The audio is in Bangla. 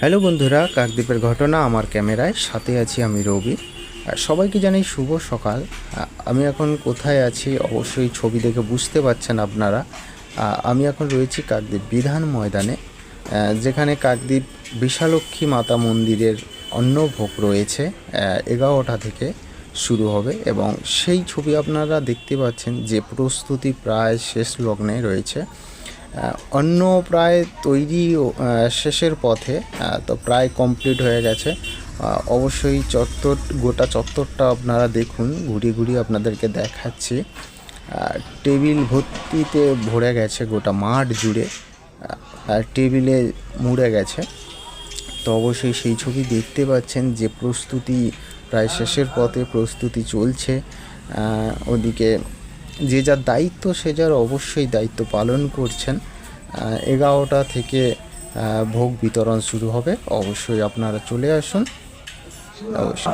হ্যালো বন্ধুরা, কাকদ্বীপের ঘটনা আমার ক্যামেরায়, সাথে আছি আমি রবি। সবাইকে জানাই শুভ সকাল। আমি এখন কোথায় আছি অবশ্যই ছবি দেখে বুঝতে পারছেন আপনারা। আমি এখন রয়েছি কাকদ্বীপ বিধান ময়দানে যেখানে কাকদ্বীপ বিশালক্ষী মাতা মন্দিরের অন্নভোগ রয়েছে এগারোটা থেকে শুরু হবে এবং সেই ছবি আপনারা দেখতে পাচ্ছেন যে প্রস্তুতি প্রায় শেষ লগ্নে রয়েছে। অন্ন প্রায় তৈরি শেষের পথে তো প্রায় কমপ্লিট হয়ে গেছে। অবশ্যই চত্বর, গোটা চত্বরটা আপনারা দেখুন, ঘুরিয়ে ঘুরিয়ে আপনাদেরকে দেখাচ্ছি। টেবিল ভর্তিতে ভরে গেছে গোটা মাঠ জুড়ে। টেবিলে মুড়ে গেছে। তো অবশ্যই সেই ছবি দেখতে পাচ্ছেন যে প্রস্তুতি, প্রায় শেষের পথে প্রস্তুতি চলছে। ওদিকে যে যার দায়িত্ব, সে যার অবশ্যই দায়িত্ব পালন করছেন। এগারোটা থেকে ভোগ বিতরণ শুরু হবে। অবশ্যই আপনারা চলে আসুন। অবশ্যই।